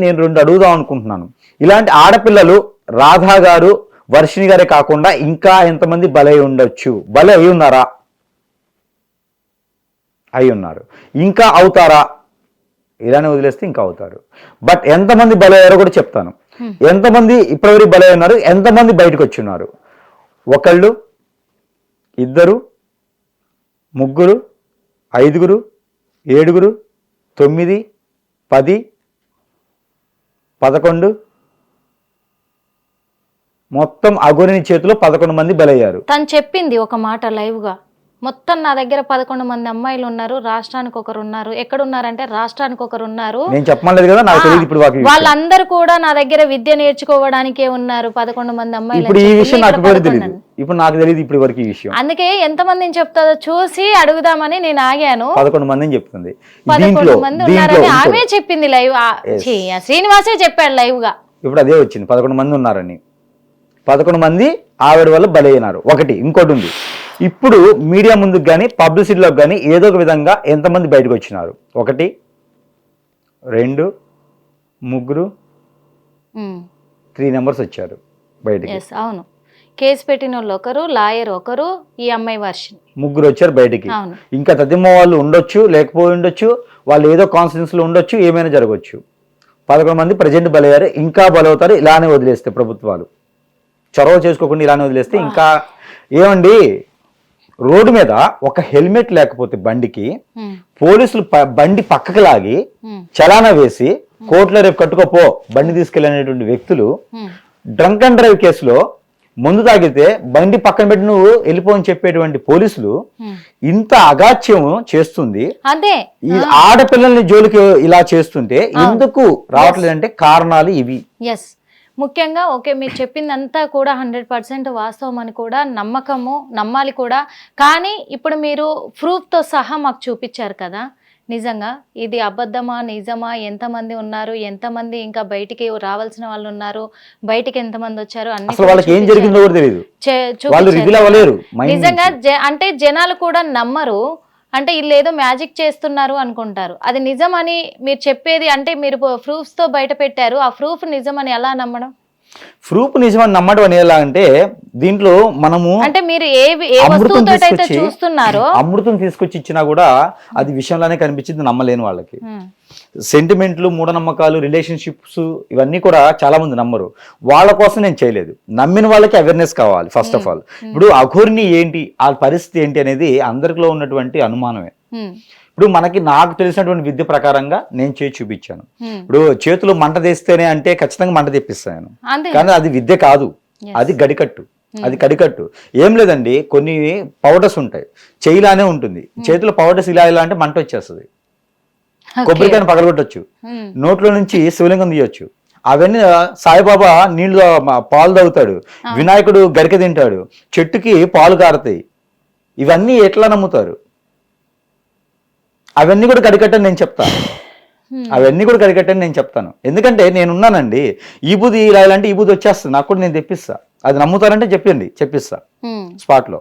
నేను రెండు అడుగుదాం అనుకుంటున్నాను. ఇలాంటి ఆడపిల్లలు రాధా గారు వర్షిణి గారే కాకుండా ఇంకా ఎంతమంది బలై ఉండొచ్చు? బలై అయి ఉన్నారా? అయి ఉన్నారు. ఇంకా అవుతారా? ఇలానే వదిలేస్తే ఇంకా అవుతారు. బట్ ఎంతమంది బలయ్యారో కూడా చెప్తాను. ఎంతమంది ఇప్పటివరకు బలై ఉన్నారు? ఎంతమంది బయటకు వచ్చి ఉన్నారు ఒకళ్ళు ఇద్దరు ముగ్గురు ఐదుగురు ఏడుగురు తొమ్మిది పది పదకొండు. మొత్తం అఘోరిని చేతిలో పదకొండు మంది బలయ్యారు. తను చెప్పింది ఒక మాట లైవ్గా మొత్తం నా దగ్గర పదకొండు మంది అమ్మాయిలు ఉన్నారు రాష్ట్రానికి ఒకరు ఉన్నారు. ఎక్కడ ఉన్నారంటే రాష్ట్రానికి ఒకరు ఉన్నారు. నేను చెప్పమలేదు కదా నాకు తెలియదు ఇప్పుడు వాళ్ళందరూ కూడా నా దగ్గర విద్య నేర్చుకోవడానికే ఉన్నారు పదకొండు మంది అమ్మాయిలు ఈ. విషయం నాకు తెలియదు? ఇప్పుడు నాకు తెలియదు ఇప్పుడు వరకు ఈ విషయం. అందుకే ఎంతమందిని చెప్తాదో చూసి అడుగుదామని నేను ఆగాను. పదకొండు మంది అని చెప్తుంది దీంట్లో మంది ఉన్నారని ఆమె చెప్పింది లైవ్ శ్రీనివాసే చెప్పాడు లైవ్గా ఇప్పుడు అదే వచ్చింది. పదకొండు మంది ఉన్నారని. పదకొండు మంది ఆవిడ వల్ల బలైనారు. ఒకటి ఇంకోటి ఉంది. ఇప్పుడు మీడియా ముందుకు కానీ పబ్లిసిటీలోకి కానీ ఏదో ఒక విధంగా ఎంతమంది బయటకు వచ్చినారు? ఒకటి రెండు ముగ్గురు త్రీ నెంబర్స్ వచ్చారు బయటికి. అవును. కేసు పెట్టిన వాళ్ళు ఒకరు లాయర్ ఒకరు ఈ అమ్మాయి వర్షన్ ముగ్గురు వచ్చారు బయటికి. అవును. ఇంకా తదిమ్మ వాళ్ళు ఉండొచ్చు లేకపోయి ఉండొచ్చు వాళ్ళు ఏదో కాన్ఫిడెన్స్లో ఉండొచ్చు ఏమైనా జరగవచ్చు పదకొండు మంది ప్రజెంట్ బలయ్యారు ఇంకా బలవుతారు ఇలానే వదిలేస్తే ప్రభుత్వాలు. చొరవ చేసుకోకుండా ఇలానే వదిలేస్తే ఇంకా ఏమండి? రోడ్డు మీద ఒక హెల్మెట్ లేకపోతే బండికి ఉమ్, పోలీసులు ప- బండి పక్కకి లాగి ఉమ్, చలానా వేసి కోర్టులో రేపు కట్టుకోపో బండి తీసుకెళ్ళినటువంటి వ్యక్తులు ఉమ్. డ్రంక్ అండ్ డ్రైవ్ కేసులో మందు తాగితే బండి పక్కన పెట్టి నువ్వు వెళ్ళిపో అని చెప్పేటువంటి పోలీసులు. ఇంత అగాత్యం చేస్తుంది. అదే. ఈ ఆడపిల్లల్ని జోలికి ఇలా చేస్తుంటే ఎందుకు రావట్లేదంటే కారణాలు ఇవి. ఎస్ ముఖ్యంగా ఓకే మీరు చెప్పిందంతా కూడా హండ్రెడ్ పర్సెంట్ వాస్తవం అని కూడా నమ్మకము నమ్మాలి కూడా. కానీ ఇప్పుడు మీరు ప్రూఫ్తో సహా మాకు చూపించారు కదా. నిజంగా ఇది అబద్ధమా నిజమా ఎంతమంది ఉన్నారు ఎంతమంది ఇంకా బయటికి రావాల్సిన వాళ్ళు ఉన్నారు బయటికి ఎంతమంది వచ్చారు అన్ని వాళ్ళకి ఏం. జరిగిందో కూడా తెలియదు నిజంగా అంటే జనాలు కూడా నమ్మరు. అంటే వీళ్ళు ఏదో మ్యాజిక్ చేస్తున్నారు అనుకుంటారు. అది నిజమని మీరు చెప్పేది అంటే మీరు ప్రూఫ్స్తో బయట పెట్టారు. ఆ ప్రూఫ్ నిజమని ఎలా నమ్మడం? ప్రూఫ్ నిజమని నమ్మడం అని ఎలా అంటే దీంట్లో మనము అంటే మీరు ఏ అమృతం తీసుకొచ్చి చూస్తున్నారో అమృతం తీసుకొచ్చి ఇచ్చినా కూడా అది విషయంలోనే కనిపించింది నమ్మలేని వాళ్ళకి. సెంటిమెంట్లు మూఢనమ్మకాలు రిలేషన్షిప్స్ ఇవన్నీ కూడా చాలా మంది నమ్మరు. వాళ్ళ కోసం నేను చేయలేదు. నమ్మిన వాళ్ళకి అవేర్నెస్ కావాలి ఫస్ట్ ఆఫ్ ఆల్ ఇప్పుడు అఘోరిని ఏంటి ఆ పరిస్థితి ఏంటి అనేది అందరిలో ఉన్నటువంటి అనుమానమే. ఇప్పుడు మనకి నాకు తెలిసినటువంటి విద్య ప్రకారంగా నేను చేసి చూపించాను. ఇప్పుడు చేతులు మంట తెస్తేనే అంటే ఖచ్చితంగా మంట తెప్పిస్తాను కానీ అది విద్య కాదు. అది గడికట్టు. అది కడికట్టు ఏం లేదండి కొన్ని పౌడర్స్ ఉంటాయి. చేయిలానే ఉంటుంది. చేతిలో పౌడర్స్ ఇలా ఇలా అంటే మంట వచ్చేస్తుంది. కొబ్బరికాయను పగలగొట్టచ్చు. నోట్లో నుంచి శివలింగం తీయొచ్చు. అవన్నీ సాయిబాబా నీళ్ళు మ- పాలు తాగుతాడు. వినాయకుడు గరిక తింటాడు. చెట్టుకి పాలు కారుతాయి. ఇవన్నీ ఎట్లా నమ్ముతారు? అవన్నీ కూడా కడికట్టని నేను చెప్తాను. అవన్నీ కూడా కడికట్టని నేను చెప్తాను. ఎందుకంటే నేను ఉన్నానండి ఈ బూది ఇలా ఇలా అంటే ఈ బూది వచ్చేస్తుంది నాకు కూడా నేను తెప్పిస్తా. అది నమ్ముతారంటే చెప్పండి చెప్పిస్తా. స్పాట్లో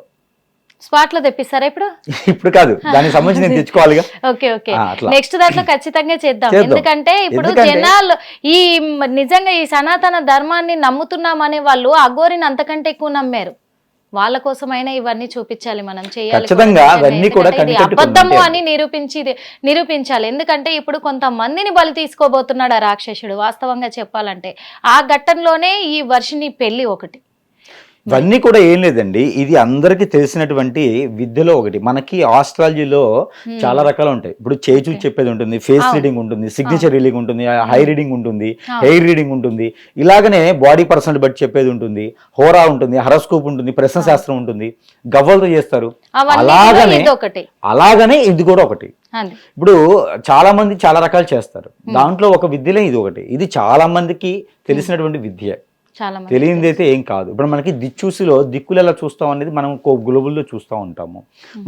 స్పాట్లో తెప్పిస్తారా ఇప్పుడు? ఇప్పుడు కాదు దానికి సంబంధించి నేను తెచ్చుకోవాలిగా. Okay okay. నెక్స్ట్ దాంట్లో ఖచ్చితంగా చేద్దాం. ఎందుకంటే ఇప్పుడు జనాలు ఈ నిజంగా ఈ సనాతన ధర్మాన్ని నమ్ముతున్నామనే వాళ్ళు అఘోరిని అంతకంటే ఎక్కువ నమ్మారు. వాళ్ళ కోసమైనా ఇవన్నీ చూపించాలి మనం చేయాలి ఖచ్చితంగా. అవన్నీ కూడా అబద్ధము. అని నిరూపించి నిరూపించాలి ఎందుకంటే ఇప్పుడు కొంతమందిని బలి తీసుకోబోతున్నాడు ఆ రాక్షసుడు వాస్తవంగా చెప్పాలంటే ఆ ఘట్టంలోనే ఈ వర్షిని పెళ్ళి ఒకటి ఇవన్నీ కూడా ఏం లేదండి. ఇది అందరికీ తెలిసినటువంటి విద్యలో ఒకటి. మనకి ఆస్ట్రాలజీలో చాలా రకాలు ఉంటాయి. ఇప్పుడు చేచు చెప్పేది ఉంటుంది ఫేస్ రీడింగ్ ఉంటుంది సిగ్నేచర్ రీడింగ్ ఉంటుంది హై రీడింగ్ ఉంటుంది హెయిర్ రీడింగ్ ఉంటుంది. ఇలాగనే బాడీ పర్సనల్ బట్టి చెప్పేది ఉంటుంది. హోరా ఉంటుంది హరస్కోప్ ఉంటుంది ప్రశ్న శాస్త్రం ఉంటుంది. గవ్వలతో చేస్తారు. అలాగనే అలాగనే ఇది కూడా ఒకటి. ఇప్పుడు చాలా మంది చాలా రకాలు చేస్తారు. దాంట్లో ఒక విద్యలే ఇది ఒకటి. ఇది చాలా మందికి తెలిసినటువంటి విద్య. తెలియంది అయితే ఏం కాదు. ఇప్పుడు మనకి దిచ్చూసిలో దిక్కులు ఎలా చూస్తాం అనేది మనం గ్లోబుల్లో చూస్తూ ఉంటాము.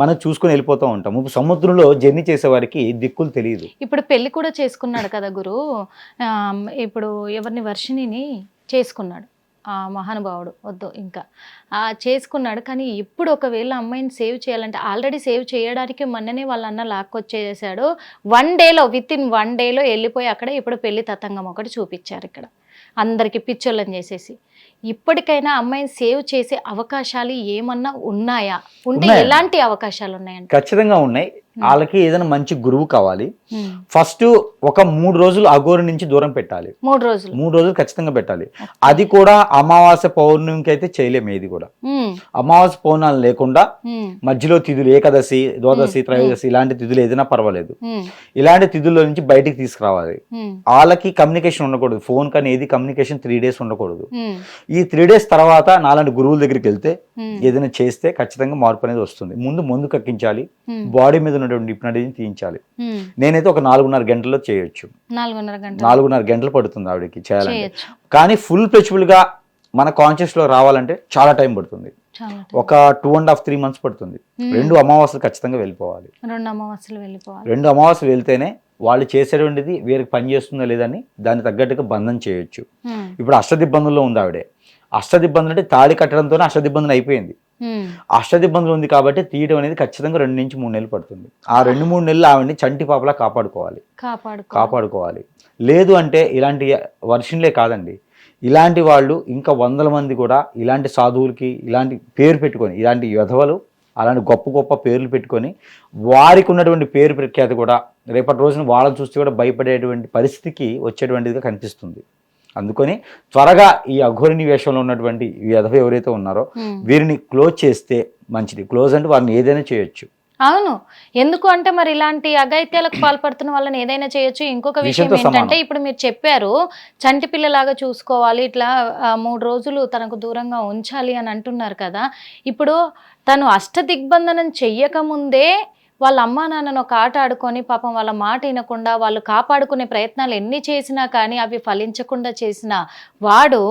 మనం చూసుకొని వెళ్ళిపోతూ ఉంటాము. ఇప్పుడు సముద్రంలో జర్నీ చేసే వారికి దిక్కులు తెలియదు. ఇప్పుడు పెళ్ళి కూడా చేసుకున్నాడు కదా గురు. ఇప్పుడు ఎవరిని వర్షిణిని చేసుకున్నాడు. ఆ మహానుభావుడు వద్దు ఇంకా. ఆ చేసుకున్నాడు కానీ ఇప్పుడు ఒకవేళ అమ్మాయిని సేవ్ చేయాలంటే ఆల్రెడీ సేవ్ చేయడానికి మొన్ననే వాళ్ళ అన్న లాక్కొచ్చేసాడు. వన్ డేలో విత్ ఇన్ వన్ డేలో వెళ్ళిపోయి అక్కడ ఇప్పుడు పెళ్ళి తతంగం ఒకటి చూపించారు ఇక్కడ. అందరికి పిచ్చోళ్ళని చేసేసి. ఇప్పటికైనా అమ్మాయిని సేవ్ చేసే అవకాశాలు ఏమన్నా ఉన్నాయా? ఉంటే. ఎలాంటి అవకాశాలు ఉన్నాయంటే ఖచ్చితంగా ఉన్నాయి. వాళ్ళకి ఏదైనా మంచి గురువు కావాలి. ఫస్ట్ ఒక మూడు రోజులు అఘోరి నుంచి దూరం పెట్టాలి. మూడు రోజులు. మూడు రోజులు ఖచ్చితంగా పెట్టాలి. అది కూడా అమావాస్య పౌర్ణమికి అయితే చేయలేము ఏది కూడా. అమావాస్య పౌర్ణాలు లేకుండా మధ్యలో తిథులు ఏకాదశి ద్వాదశి త్రయోదశి ఇలాంటి తిథులు ఏదైనా పర్వాలేదు. ఇలాంటి తిథుల్లో నుంచి బయటికి తీసుకురావాలి. వాళ్ళకి కమ్యూనికేషన్ ఉండకూడదు. ఫోన్ కానీ ఏది కమ్యూనికేషన్ త్రీ డేస్ ఉండకూడదు. ఈ త్రీ డేస్ తర్వాత నాలాంటి గురువుల దగ్గరికి వెళ్తే ఏదైనా చేస్తే ఖచ్చితంగా మార్పు అనేది వస్తుంది. ముందు మందు కక్కించాలి. బాడీ మీద ఉన్నటువంటి హిప్నటిజం తీయించాలి. నేనైతే ఒక నాలుగున్నర గంటల్లో చేయొచ్చు. నాలుగున్నర గంటలు పడుతుంది ఆవిడకి చేయాలంటే. కానీ ఫుల్ ఫ్లెక్సిబుల్గా మన కాన్షియస్లో రావాలంటే చాలా టైం పడుతుంది. ఒక two and half three months పడుతుంది. రెండు అమావాస్యలు ఖచ్చితంగా వెళ్ళిపోవాలి. రెండు అమావాస్యలు వెళ్ళిపోవాలి. రెండు అమావాస్యలు వెళ్తేనే వాళ్ళు చేసేటువంటిది వీరికి పని చేస్తుందో లేదని దాన్ని తగ్గట్టుగా బంధం చేయొచ్చు. ఇప్పుడు అష్టదిబ్బందుల్లో ఉంది ఆవిడే. అష్టదిబ్బందులు అంటే తాళి కట్టడంతోనే అష్టదిబ్బందులు అయిపోయింది. అష్టదిబ్బందులు ఉంది కాబట్టి తీయడం అనేది ఖచ్చితంగా రెండు నుంచి మూడు నెలలు పడుతుంది. ఆ రెండు మూడు నెలలు ఆవిడని చంటి పాపలా కాపాడుకోవాలి. కాపాడుకో. కాపాడుకోవాలి. లేదు అంటే ఇలాంటి వర్షన్లే కాదండి. ఇలాంటి వాళ్ళు ఇంకా వందల మంది కూడా ఇలాంటి సాధువులకి ఇలాంటి పేరు పెట్టుకొని ఇలాంటి యధవలు అలాంటి గొప్ప గొప్ప పేర్లు పెట్టుకొని వారికి ఉన్నటువంటి పేరు ప్రఖ్యాతి కూడా రేపటి రోజున వాళ్ళని చూస్తే కూడా భయపడేటువంటి పరిస్థితికి వచ్చేటువంటిదిగా కనిపిస్తుంది. అందుకని త్వరగా ఈ అఘోరిని వేషంలో ఉన్నటువంటి ఈ యధవ ఎవరైతే ఉన్నారో. వీరిని క్లోజ్ చేస్తే మంచిది. క్లోజ్ అంటే వారిని ఏదైనా చేయొచ్చు. అవును. ఎందుకు అంటే మరి ఇలాంటి అఘాయిత్యాలకు పాల్పడుతున్న వాళ్ళని ఏదైనా చేయొచ్చు. ఇంకొక విషయం ఏంటంటే. ఇప్పుడు మీరు చెప్పారు చంటి పిల్లలాగా చూసుకోవాలి ఇట్లా మూడు రోజులు తనకు దూరంగా ఉంచాలి అని అంటున్నారు కదా. ఇప్పుడు తను అష్ట దిగ్బంధనం చెయ్యక ముందే వాళ్ళ అమ్మా నాన్నను ఒక ఆట ఆడుకొని పాపం వాళ్ళ మాట వినకుండా వాళ్ళు కాపాడుకునే ప్రయత్నాలు ఎన్ని చేసినా కానీ అవి ఫలించకుండా చేసిన వాడు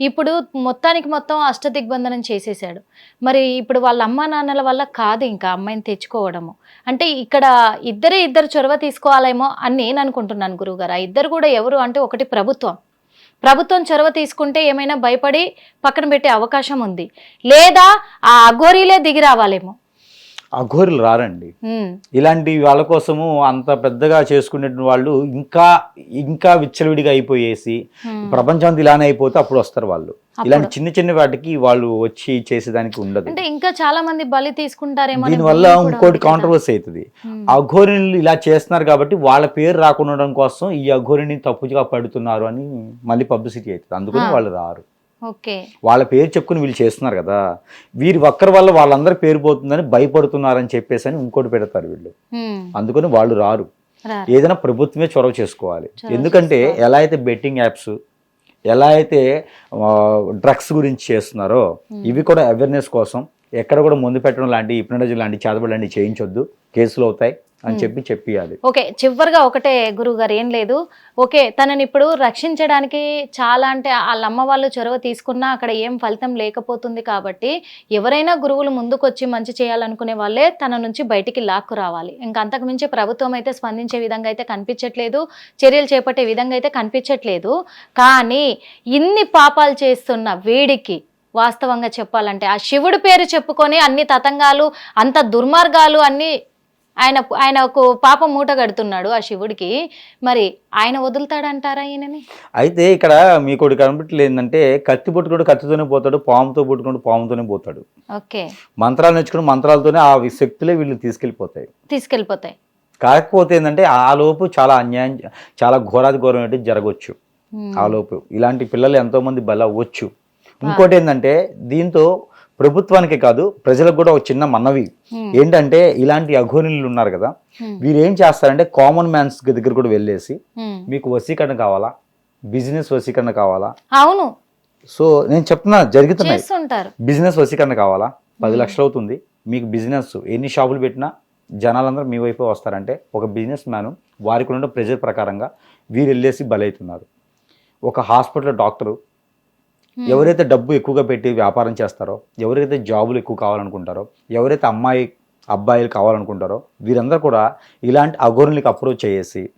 ఇప్పుడు మొత్తానికి మొత్తం అష్ట దిగ్బంధనం చేసేసాడు మరి ఇప్పుడు వాళ్ళ అమ్మా నాన్నల వల్ల కాదు ఇంకా అమ్మాయిని తెచ్చుకోవడము. అంటే ఇక్కడ ఇద్దరే ఇద్దరు చొరవ తీసుకోవాలేమో అని నేను అనుకుంటున్నాను గురువుగారు. ఆ ఇద్దరు కూడా ఎవరు అంటే ఒకటి ప్రభుత్వం. ప్రభుత్వం చొరవ తీసుకుంటే ఏమైనా భయపడి పక్కన పెట్టే అవకాశం ఉంది. లేదా ఆ అఘోరీలే దిగి రావాలేమో. అఘోరులు రారండి. ఇలాంటి వాళ్ళ కోసము అంత పెద్దగా చేసుకునే వాళ్ళు ఇంకా ఇంకా విచ్చలవిడిగా అయిపోయేసి. ప్రపంచం అంతా ఇలానే అయిపోతే అప్పుడు వస్తారు వాళ్ళు. ఇలాంటి చిన్న చిన్న వాటికి వాళ్ళు వచ్చి చేసేదానికి ఉండదు. అంటే ఇంకా చాలా మంది బలి తీసుకుంటారేమో దీనివల్ల ఇంకోటి. కాంట్రవర్సీ అవుతుంది. అఘోరిని ఇలా చేస్తున్నారు కాబట్టి వాళ్ళ పేరు రాకుండా కోసం ఈ అఘోరిని తప్పుగా పడుతున్నారు అని మళ్ళీ పబ్లిసిటీ అవుతుంది. అందుకని. వాళ్ళు రారు. వాళ్ళ పేరు చెప్పుకుని వీళ్ళు చేస్తున్నారు కదా వీరి ఒక్కరి వల్ల వాళ్ళందరి పేరు పోతుందని భయపడుతున్నారని చెప్పేసి అని ఇంకోటి పెడతారు వీళ్ళు. అందుకని వాళ్ళు రారు. ఏదైనా ప్రభుత్వమే చొరవ చేసుకోవాలి. ఎందుకంటే ఎలా అయితే బెట్టింగ్ యాప్స్ ఎలా అయితే డ్రగ్స్ గురించి చేస్తున్నారో ఇవి కూడా అవేర్నెస్ కోసం ఎక్కడ కూడా ముందు పెట్టడం లాంటి ఇప్నటజీ లాంటి చేతబడి లాంటి చేయించొద్దు. కేసులు అవుతాయి. అని చెప్పి చెప్పియాలి. ఓకే చివరిగా ఒకటే గురువు గారు ఏం లేదు. ఓకే తనని ఇప్పుడు రక్షించడానికి చాలా అంటే వాళ్ళ అమ్మ వాళ్ళు చొరవ తీసుకున్నా అక్కడ ఏం ఫలితం లేకపోతుంది కాబట్టి ఎవరైనా గురువులు ముందుకొచ్చి మంచి చేయాలనుకునే వాళ్ళే తన నుంచి బయటికి లాక్కు రావాలి. ఇంకా అంతకు మించి ప్రభుత్వం అయితే స్పందించే విధంగా అయితే కనిపించట్లేదు. చర్యలు చేపట్టే విధంగా అయితే కనిపించట్లేదు. కానీ ఇన్ని పాపాలు చేస్తున్న వీడికి వాస్తవంగా చెప్పాలంటే ఆ శివుడి పేరు చెప్పుకొని అన్ని తతంగాలు అంత దుర్మార్గాలు అన్ని ఆయన ఆయనకు పాప మూట కడుతున్నాడు ఆ శివుడికి. మరి ఆయన వదులుతాడంటారా ఈయనని? అయితే ఇక్కడ మీకు ఒకటి కనబట్టలేదు ఏంటంటే కత్తి పట్టుకుంటూ కత్తితోనే పోతాడు పాముతో పట్టుకుంటూ పాముతోనే పోతాడు. ఓకే. మంత్రాలు నేర్చుకుని మంత్రాలతోనే ఆ శక్తులే వీళ్ళు తీసుకెళ్ళిపోతాయి. తీసుకెళ్ళిపోతాయి. కాకపోతే ఏంటంటే ఆ లోపు చాలా అన్యాయం చాలా ఘోరాది ఘోరం ఏంటి జరగవచ్చు ఆ లోపు ఇలాంటి పిల్లలు ఎంతో మంది బల అవ్వచ్చు ఇంకోటి ఏంటంటే దీంతో ప్రభుత్వానికి కాదు ప్రజలకు కూడా ఒక చిన్న మనవి. ఏంటంటే ఇలాంటి అఘోరిలు ఉన్నారు కదా వీరు ఏం చేస్తారంటే కామన్ మ్యాన్స్ దగ్గర కూడా వెళ్ళేసి. మీకు వసీకరణ కావాలా? బిజినెస్ వసీకరణ కావాలా? అవును. సో నేను చెప్తున్నా జరుగుతున్నాయి. బిజినెస్ వసీకరణ కావాలా? పది లక్షలు అవుతుంది. మీకు బిజినెస్ ఎన్ని షాపులు పెట్టినా జనాలందరూ మీ వైపు వస్తారంటే ఒక బిజినెస్ మ్యాన్ వారికి ఉన్న ప్రెజర్ ప్రకారంగా వీరు వెళ్ళేసి బలవుతున్నారు ఒక హాస్పిటల్ డాక్టరు ఎవరైతే డబ్బు ఎక్కువగా పెట్టి వ్యాపారం చేస్తారో ఎవరైతే జాబులు ఎక్కువ కావాలనుకుంటారో ఎవరైతే అమ్మాయి అబ్బాయిలు కావాలనుకుంటారో వీరందరూ కూడా ఇలాంటి అఘోరులకు అప్రోచ్ చేసి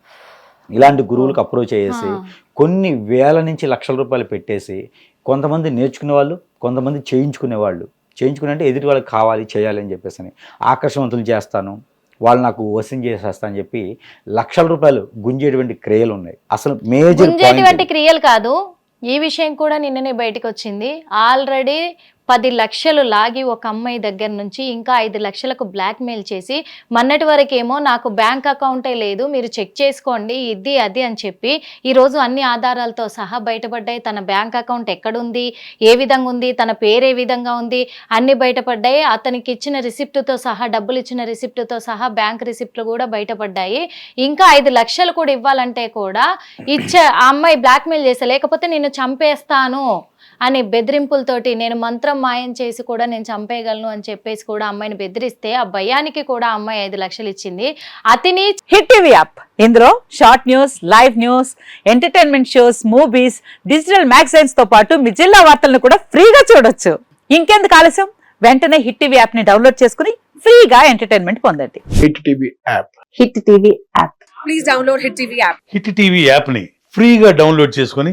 ఇలాంటి గురువులకు అప్రోచ్ చేసి. కొన్ని వేల నుంచి లక్షల రూపాయలు పెట్టేసి కొంతమంది నేర్చుకునే వాళ్ళు కొంతమంది చేయించుకునే వాళ్ళు. చేయించుకునే అంటే ఎదుటి వాళ్ళకి కావాలి చేయాలి అని చెప్పేసి అని. ఆకర్షవంతులు చేస్తాను వాళ్ళు నాకు వసం చేసేస్తా అని చెప్పి లక్షల రూపాయలు గుంజేటువంటి క్రియలు ఉన్నాయి. అసలు మేజర్ క్రియలు కాదు ఈ విషయం కూడా నిన్ననే బయటకు వచ్చింది ఆల్రెడీ పది లక్షలు లాగి ఒక అమ్మాయి దగ్గర నుంచి ఇంకా ఐదు లక్షలకు బ్లాక్మెయిల్ చేసి మొన్నటి వరకేమో నాకు బ్యాంక్ అకౌంటే లేదు మీరు చెక్ చేసుకోండి ఇది అది అని చెప్పి ఈరోజు అన్ని ఆధారాలతో సహా బయటపడ్డాయి. తన బ్యాంక్ అకౌంట్ ఎక్కడుంది ఏ విధంగా ఉంది తన పేరు ఏ విధంగా ఉంది అన్ని బయటపడ్డాయి. అతనికి ఇచ్చిన రిసిప్ట్తో సహా డబ్బులు ఇచ్చిన రిసిప్ట్తో సహా బ్యాంక్ రిసిప్ట్లు కూడా బయటపడ్డాయి. ఇంకా ఐదు లక్షలు కూడా ఇవ్వాలంటే కూడా ఇచ్చే ఆ అమ్మాయి బ్లాక్మెయిల్ చేసే లేకపోతే నేను చంపేస్తాను అని బెదిరింపులతోటి నేను మంత్రం మాయం చేసి కూడా నేను చంపేయగలను అని చెప్పేసి కూడా అమ్మాయిని బెదిరిస్తే ఆ భయానికి కూడా అమ్మాయి ఐదు లక్షలు ఇచ్చింది. అతిని హిట్ టీవీ యాప్. ఇందులో short news live news entertainment shows movies digital మ్యాగజైన్స్తో పాటు మీ జిల్లా వార్తలను కూడా ఫ్రీగా చూడొచ్చు. ఇంకెందుకు ఆలస్యం? వెంటనే హిట్ టీవీ యాప్ని డౌన్లోడ్ చేసుకుని ఫ్రీగా ఎంటర్టైన్మెంట్ పొందండి. Hit TV app. Hit TV app. Please download Hit TV app. Hit TV యాప్ని ఫ్రీగా డౌన్లోడ్ చేసుకొని